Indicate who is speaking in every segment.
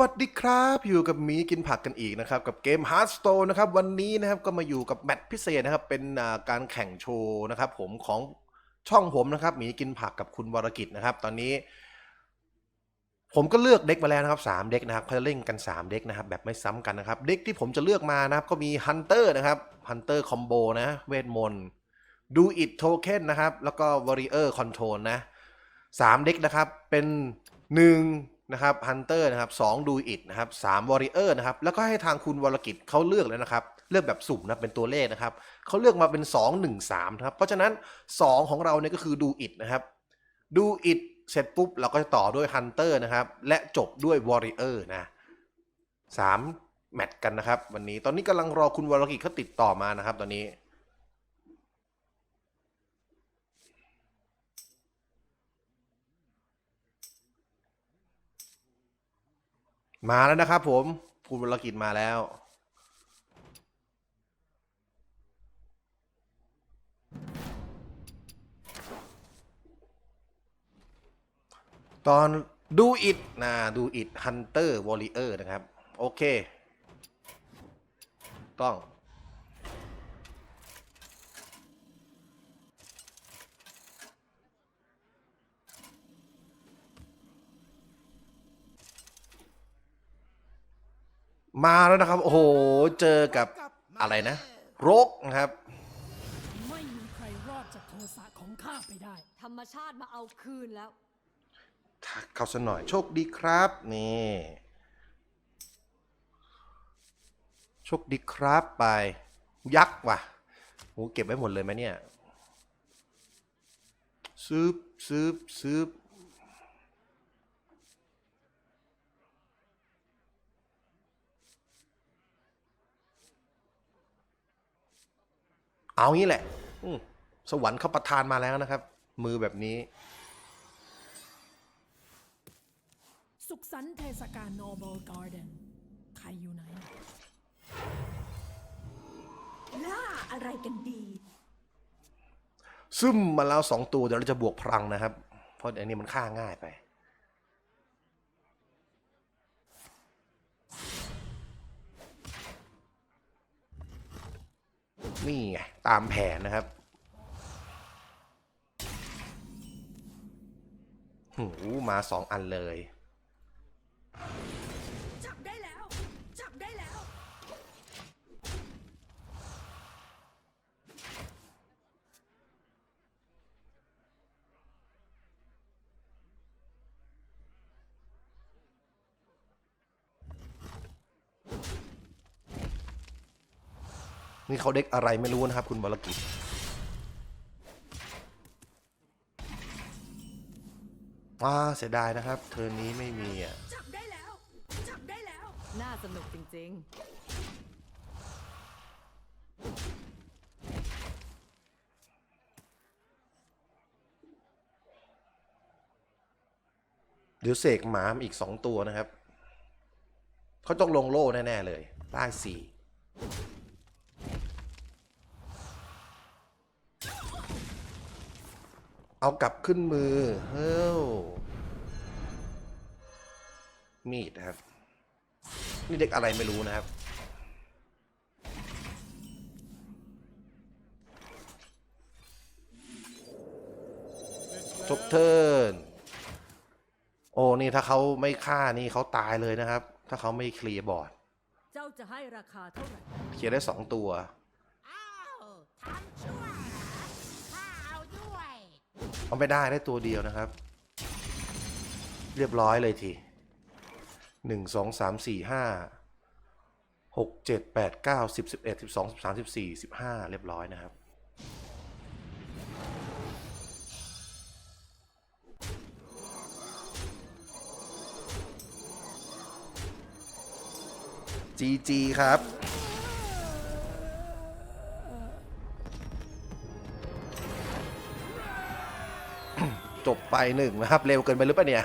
Speaker 1: วัสดีครับ อยู่กับหมีกินผักกันอีกนะครับ กับเกม Hearthstone นะครับ วันนี้นะครับก็มาอยู่กับแมตช์พิเศษนะครับ เป็นอ่าการแข่งโชว์นะครับ ผมของช่องผมนะครับหมีกินผักกับคุณวรกิจนะครับ ตอนนี้ ผมก็เลือกเด็กมาแล้วนะครับ 3 เด็กนะครับเขาจะเล่นกัน 3 เด็กนะครับ แบบไม่ซ้ำกันนะครับ เด็กที่ผมจะเลือกมานะครับ ก็มี Hunter นะครับ Hunter Combo นะเวทมนต์ Do It Token นนะครับ แล้วก็ Warrior Control นะสามเด็กนะครับ เป็นห นะครับฮันเตอร์นะครับสองดูอิดนะครับสามวอริเออร์นะครับแล้วก็ให้ทางคุณวรกิจเขาเลือกเลยนะครับ เลือกแบบสุ่มนะเป็นตัวเลขนะครับเขาเลือกมาเป็น 2 1 3นะครับเพราะฉะนั้น 2 ของเราเนี่ยก็คือดูอิดนะครับดูอิดเสร็จปุ๊บเราก็จะต่อด้วยฮันเตอร์นะครับและจบด้วยวอริเออร์นะสามแมตช์กันนะครับ วันนี้ตอนนี้กำลังรอคุณวรกิจเขาติดต่อมานะครับ ตอนนี้ มาแล้วนะครับผมคุณวรกิจมาแล้ว ตอนดูอิดนะดูอิดฮันเตอร์วอริเออร์นะครับ โอเค ต้อง มาแล้วนะครับ โอ้โห เจอกับอะไรนะโรกนะครับ
Speaker 2: ไม่มีใครรอดจากโทสะของข้าไปได้
Speaker 3: ธรรมชาติมาเอาคืนแล้ว
Speaker 1: ทักเขาซะหน่อยโชคดีครับ นี่โชคดีครับไป ยักษ์ว่ะโหเก็บไว้หมดเลยไหมเนี่ยซืบซืบซืบ เอางี้แหละอืมสวรรค์เขาประทานมาแล้วนะครับ มือแบบนี้
Speaker 2: สุขสันต์เทศกาลโนเบิลการ์เดนใครอยู่ไหน
Speaker 3: ล่าอะไรกันดี
Speaker 1: ซึมมาแล้วสองตัวเดี๋ยวเราจะบวกพลังนะครับ เพราะอันนี้มันฆ่าง่ายไป นี่ไง ตามแผนนะครับหูมาสองอันเลย นี่เขาเด็กอะไรไม่รู้นะครับคุณบรกิจว้าเสียดายนะครับ เทอร์นนี้ไม่มีอะ
Speaker 3: จับได้แล้ว จับได้แล้ว
Speaker 4: น่าสนุกจริง
Speaker 1: เดี๋ยวเสกหมามาอีกสองตัวนะครับ เขาต้องลงโล่แน่ ๆ เลย ได้สี่ เอากลับขึ้นมือ เฮ้วมีดนะครับ นี่เด็กอะไรไม่รู้นะครับ จบเทิร์นโอ้ นี่ถ้าเขาไม่ฆ่านี่เขาตายเลยนะครับ ถ้าเขาไม่เคลียร์บอร์ด
Speaker 4: ๆเจ้าจะให้ราคาเท่าไหร่
Speaker 1: เคลียร์ได้สองตัว
Speaker 5: เอา
Speaker 1: ไม่ได้ได้ตัวเดียวนะครับ เรียบร้อยเลยทีหนึ่งสองสามสี่ห้าหกเจ็ดแปดเก้าสิบสิบเอ็ดสิบสองสิบสามสิบสี่สิบห้าเรียบร้อยนะครับ จีจีครับ ไปหนึ่งนะครับ เร็วเกินไปหรือเปล่าเนี่ย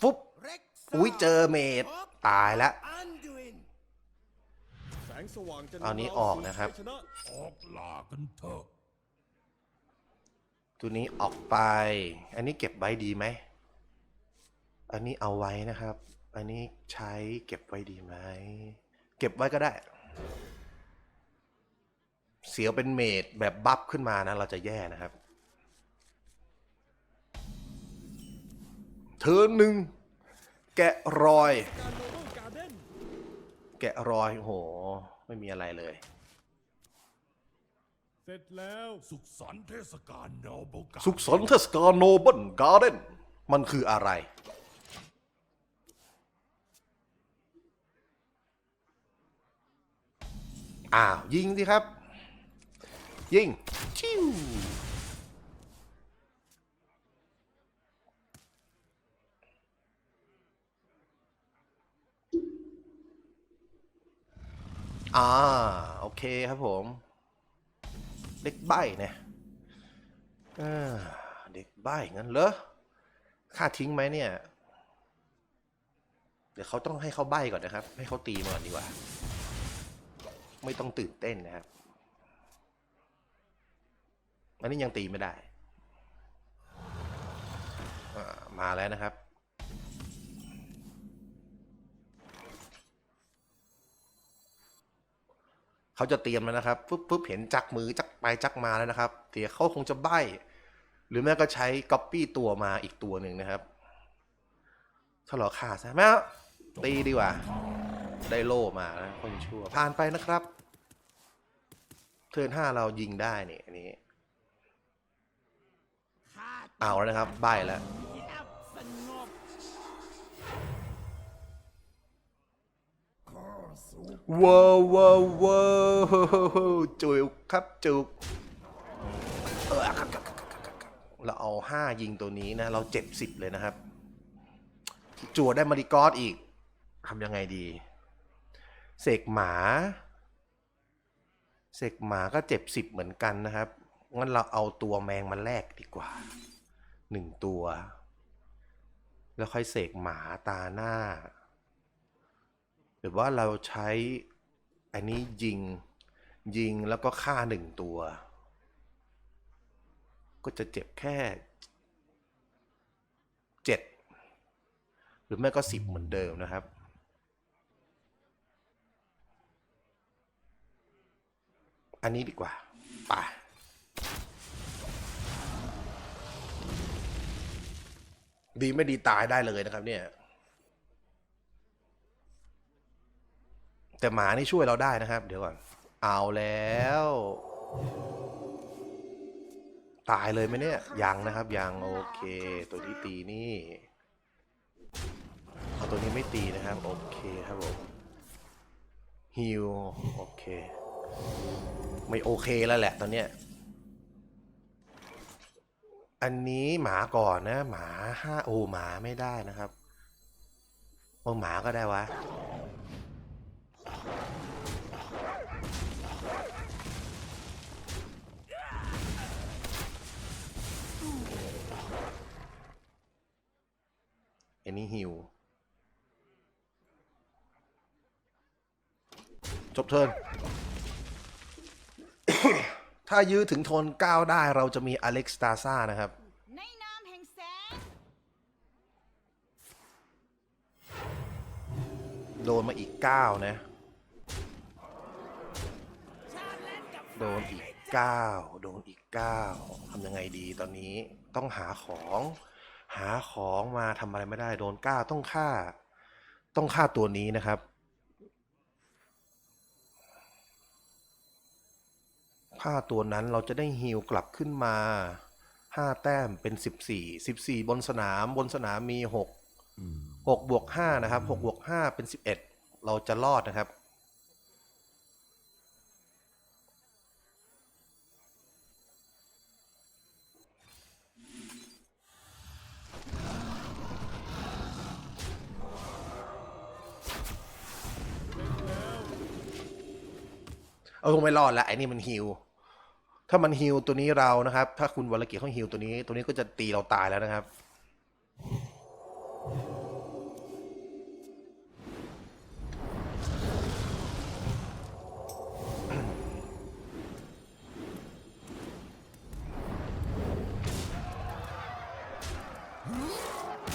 Speaker 1: ฟุบอุ้ยเจอเมดตายแล้ว
Speaker 6: สงสว่างจะ
Speaker 1: เอานี้ออกนะครับ
Speaker 6: ชนะออกล่ากันเถอะ
Speaker 1: ตัวนี้ออกไป อันนี้เก็บไว้ดีไหม อันนี้เอาไว้นะครับ อันนี้ใช้เก็บไว้ดีไหม เก็บไว้ก็ได้ เสียวเป็นเมดแบบบัฟขึ้นมานะ เราจะแย่นะครับ เธอหนึ่ง แกะรอย
Speaker 6: การโนเบิลการ์เด้น
Speaker 1: แกะรอยโอ้โห ไม่มีอะไรเลย
Speaker 6: เสร็จแล้ว สุขสันต์เทศกาลโนเบิลการ์
Speaker 1: สุขสันต์เทศกาลโนเบิลการ์เด้นมันคืออะไร อ้าว ยิงสิครับ ยิงชิว อ่าโอเคครับผม เด็กใบ้เนี่ยเด็กใบ้งั้นเหรอค่าทิ้งไหมเนี่ย เดี๋ยวเขาต้องให้เขาใบ้ก่อนนะครับ ให้เขาตีมาก่อนดีกว่า ไม่ต้องตื่นเต้นนะครับ อันนี้ยังตีไม่ได้ มาแล้วนะครับ เขาจะเตรียมแล้วนะครับปุ๊บปุ๊บเห็นจักมือจักไปจักมาแล้วนะครับเดี๋ยวเขาคงจะใบ้หรือแม่ก็ใช้ก๊อปปี้ตัวมาอีกตัวหนึ่งนะครับถ้าเราฆ่าซะแม่เอาตีดีกว่า ได้โล่มานะคนชั่ว ผ่านไปนะครับ เทิร์นห้าเรายิงได้เนี่ยอันนี้ เอาแล้วนะครับใบ้แล้ว ว้าวว้าวว้าวจุกครับจุกเออครับครับครับครับครับเราเอาห้ายิงตัวนี้นะ เราเจ็ดสิบเลยนะครับ จั่วได้มาริกอสอีกทำยังไงดี เสกหมา เสกหมาก็เจ็บสิบเหมือนกันนะครับ งั้นเราเอาตัวแมงมาแลกดีกว่าหนึ่งตัว แล้วค่อยเสกหมาตาหน้า หรือว่าเราใช้อันนี้ยิงยิงแล้วก็ฆ่าหนึ่งตัว ก็จะเจ็บแค่เจ็ดหรือไม่ก็สิบเหมือนเดิมนะครับอันนี้ดีกว่าป่ะดีไม่ดีตายได้เลยนะครับเนี่ย แต่หมานี่ช่วยเราได้นะครับ เดี๋ยวก่อน เอาแล้ว ตายเลยไหมเนี่ย ยังนะครับ ยังโอเค ตัวนี้ตีนี่เอาตัวนี้ไม่ตีนะครับ โอเคครับผมฮิวโอเค ไม่โอเคแล้วแหละตอนเนี้ยอันนี้หมาก่อนนะ หมาห้าโอหมาไม่ได้นะครับโอหมาก็ได้วะ อันนี้ฮิวจบเทิร์นถ้ายื้อถึงโทน 9 ได้เราจะมีอเล็กซ์ตาซ่านะครับ โดนมาอีก 9 นะ โดนอีก 9 โดนอีก 9ทำยังไงดีตอนนี้ต้องหาของ หาของมาทำอะไรไม่ได้ โดน9ต้องฆ่า ต้องฆ่าตัวนี้นะครับ ฆ่าตัวนั้นเราจะได้ฮิลกลับขึ้นมา 5 แต้มเป็น 14 14 บนสนามบนสนามมี 6 6บวก5นะครับ6บวก5เป็น 11 เราจะรอดนะครับ เอาคงไม่รอดละไอ้นี่มันฮิวถ้ามันฮิวตัวนี้เรานะครับ ถ้าคุณวรลกิยรติเขาฮิวตัวนี้ ตัวนี้ก็จะตีเราตายแล้วนะครับ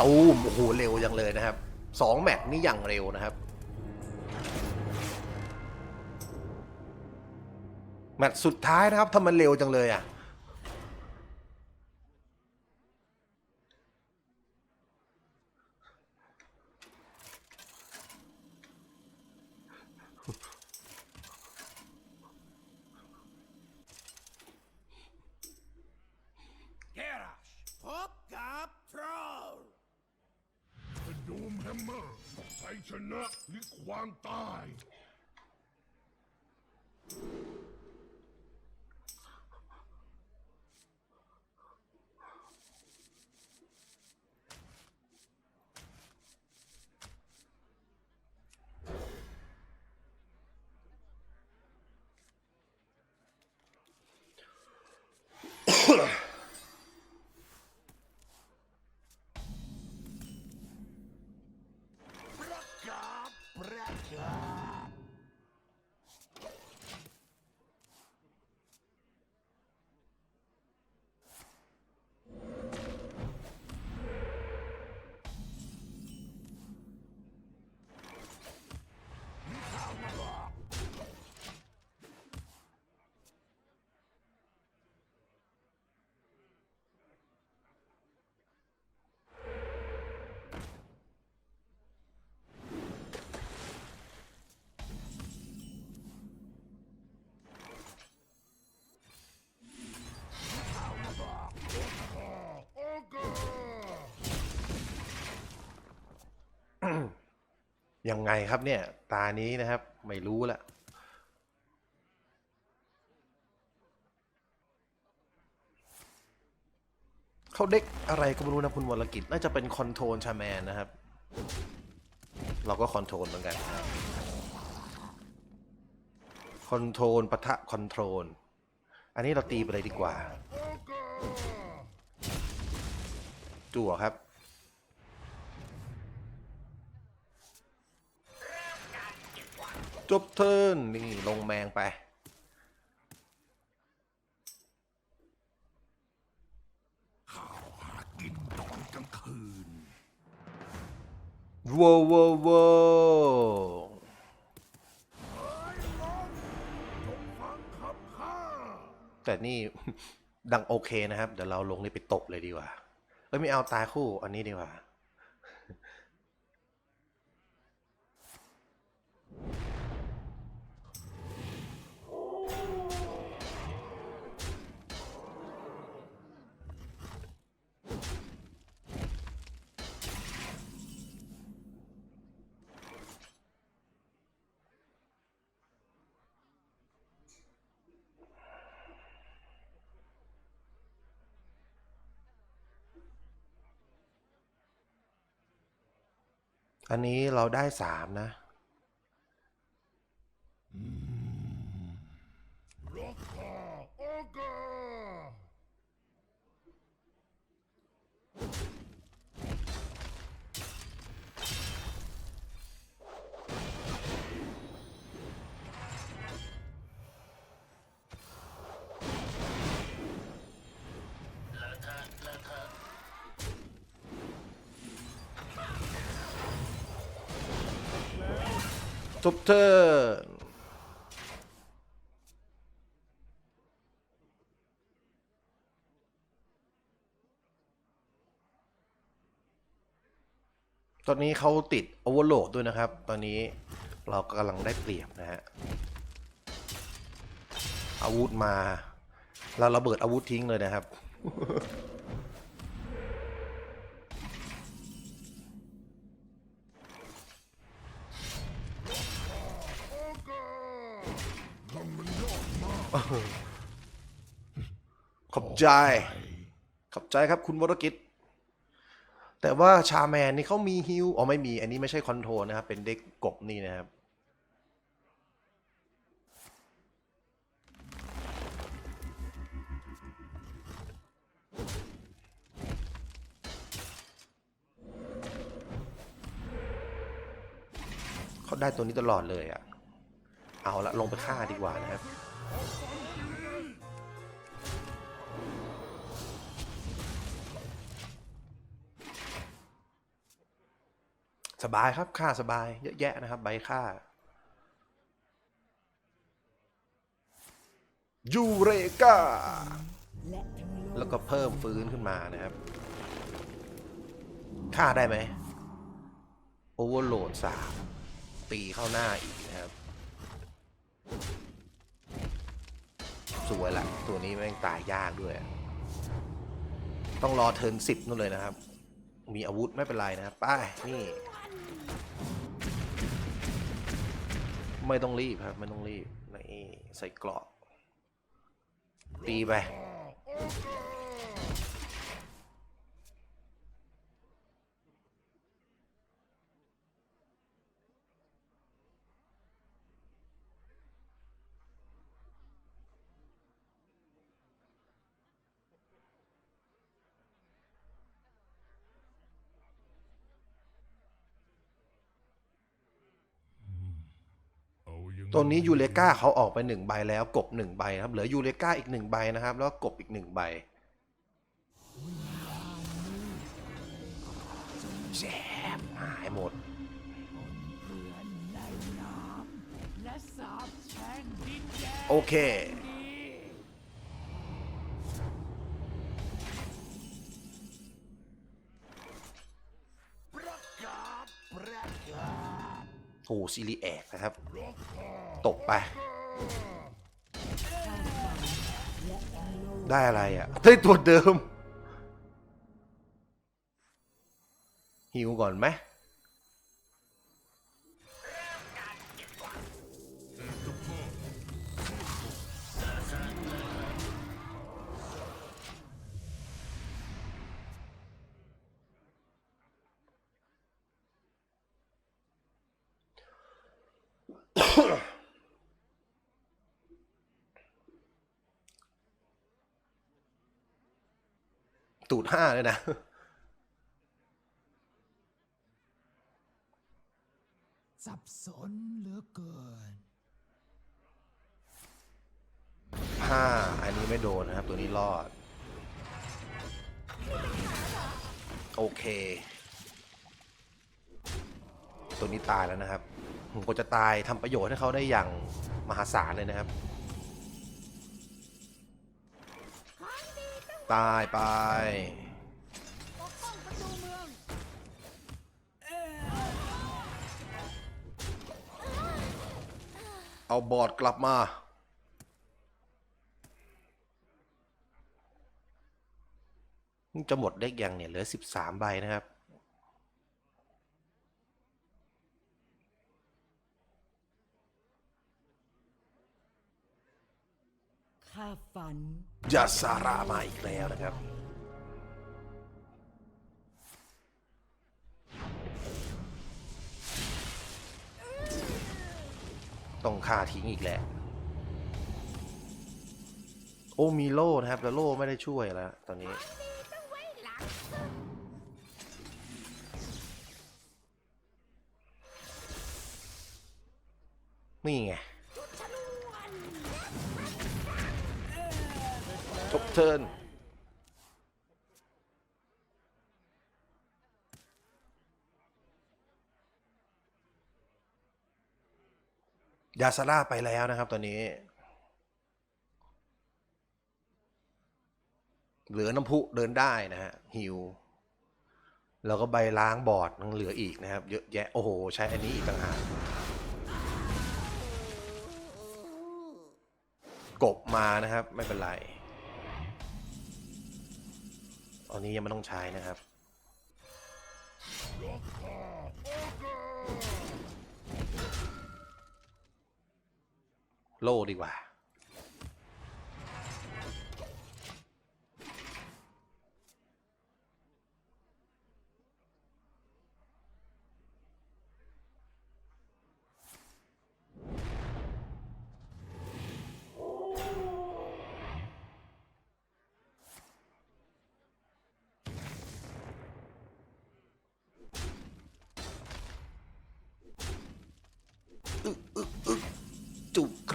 Speaker 1: ตูมโอ้โหเร็วยังเลยนะครับสองแมตช์นี่อย่างเร็วนะครับ แมตช์สุดท้ายนะครับทำไมเร็วจังเลยอะ
Speaker 6: แกราชพบกับทรอลดูมแฮมเมอร์ชัยชนะหรือความตาย
Speaker 1: ยังไงครับเนี่ย ตานี้นะครับ ไม่รู้ละเขาเด็กอะไรก็ไม่รู้นะคุณวรกิจ น่าจะเป็นคอนโทรลชาแมนนะครับ เราก็คอนโทรลเหมือนกันคอนโทรลปะทะคอนโทรล อันนี้เราตีไปเลยดีกว่า จั่วครับ จบเทิร์นนี่ลงแมงไป
Speaker 6: ข้าวหากินตอนกลางคืน
Speaker 1: ว้าวว้าวว้าว
Speaker 6: ฟังคำข้า
Speaker 1: แต่นี่ ดังโอเคนะครับ เดี๋ยวเราลงนี่ไปตบเลยดีกว่า เอ้ยไม่เอาตายคู่ อันนี้ดีกว่า อันนี้เราได้สามนะ จบเทิร์นตอนนี้เขาติดโอเวอร์โหลดด้วยนะครับ ตอนนี้เรากำลังได้เปรียบนะฮะ อาวุธมา เราระเบิดอาวุธทิ้งเลยนะครับ ใจ ขอบใจครับคุณวรกิจ แต่ว่าชาแมนนี่เขามีฮิวอ๋อไม่มี อันนี้ไม่ใช่คอนโทรลนะครับ เป็นเด็กกบนี่นะครับ เขาได้ตัวนี้ตลอดเลยอะ่ะเอาละลงไปฆ่าดีกว่านะครับ สบายครับค่าสบายเยอะแยะนะครับ ใบค่ายูเรกา
Speaker 2: และทั้งโลก
Speaker 1: แล้วก็เพิ่มฟื้นขึ้นมานะครับค่าได้ไหมโอเวอร์โหลดสามตีเข้าหน้าอีกนะครับ สวยละตัวนี้แม่งตายยากด้วย ต้องรอเทิร์นสิบนู่นเลยนะครับ มีอาวุธไม่เป็นไรนะครับไปนี่ ไม่ต้องรีบครับ ไม่ต้องรีบนี่ใส่เกราะตีไป ตัวนี้ยูเลกาเขาออกไปหนึ่งใบแล้วกบหนึ่งใบนะครับ เหลือยูเลกาอีกหนึ่งใบนะครับ แล้วกบอีกหนึ่งใบแซ่บหายหมดโอเค โอ้ซีรีแอกนะครับ ตกไป ได้อะไรอะได้ตัวเดิม หิวก่อนไหม ตูดห้าเลยนะ
Speaker 7: สับสนเหลือเกิน
Speaker 1: ห้าอันนี้ไม่โดนนะครับ ตัวนี้รอด โอเค ตัวนี้ตายแล้วนะครับ ผมก็จะตายทำประโยชน์ให้เขาได้อย่างมหาศาลเลยนะครับ ตายไป
Speaker 3: เอา
Speaker 1: บอดกลับมา จะหมดเด็กยังเนี่ย เหลือสิบสามใบนะครับ
Speaker 2: ข้าฝัน
Speaker 1: ยาซารามาอีกแล้วนะครับ ต้องฆ่าทิ้งอีกแหละ โอ้มีโล่นะครับแต่โล่ไม่ได้ช่วยแล้วตอนนี้ นี่ไง เทิร์นยาซาร่าไปแล้วนะครับตอนนี้ เหลือน้ำพุเดินได้นะฮะฮิว แล้วก็ใบล้างบอร์ดยังเหลืออีกนะครับ เยอะแยะ โอ้โห ใช้อันนี้อีกต่างหากกบมานะครับ ไม่เป็นไร อันนี้ยังไม่ต้องใช้นะครับโล่ดีกว่า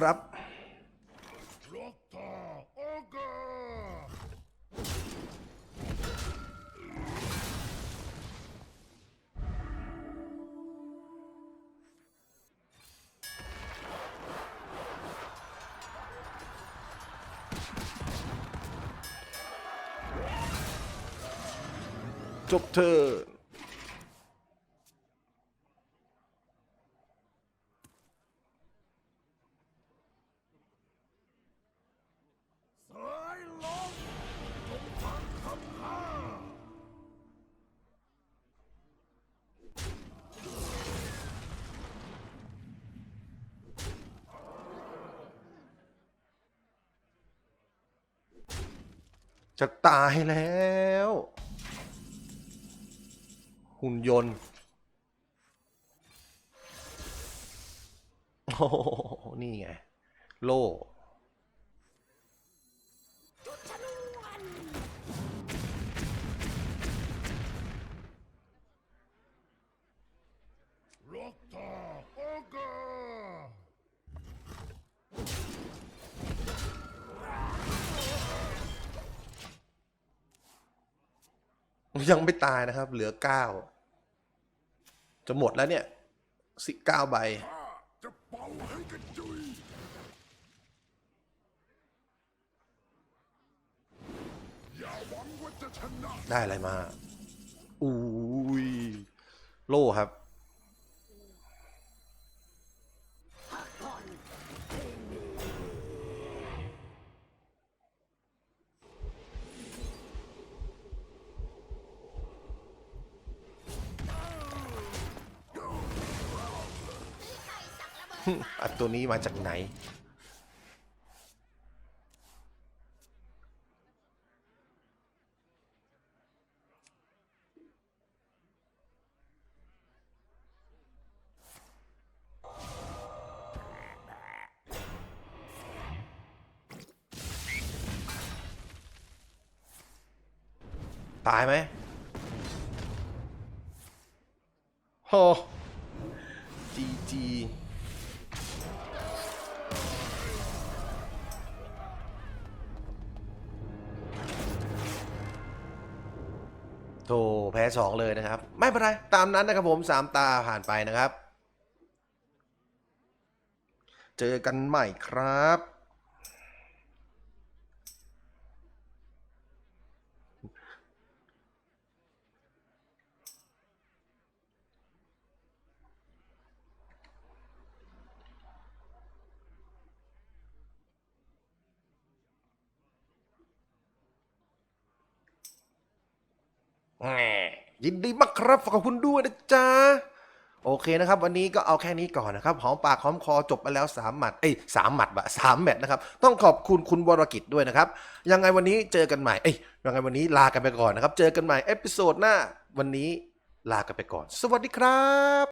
Speaker 1: ครับ จบเธอ
Speaker 6: จะ
Speaker 1: ตายแล้ว หุ่นยนต์ โอ้โหนี่ไง โล่ ยังไม่ตายนะครับ เหลือเก้าจะหมดแล้วเนี่ยสิเก้าใบได้อะไรมา อุ้ย โล่ครับ อันตัวนี้มาจากไหน ตายไหมโห สองเลยนะครับ ไม่เป็นไรตามนั้นนะครับผมสามตาผ่านไปนะครับ เจอกันใหม่ครับ ยินดีมากครับขอบคุณด้วยนะจ๊ะโอเคนะครับ วันนี้ก็เอาแค่นี้ก่อนนะครับหอมปากหอมคอจบไปแล้ว3หมัดเอ้ยสามหมัดบะสามแมตช์นะครับ ต้องขอบคุณคุณวรกิจด้วยนะครับ ยังไงวันนี้เจอกันใหม่เอ้ยยังไงวันนี้ลากันไปก่อนนะครับ เจอกันใหม่เอพิโซดหน้า วันนี้ลากันไปก่อน สวัสดีครับ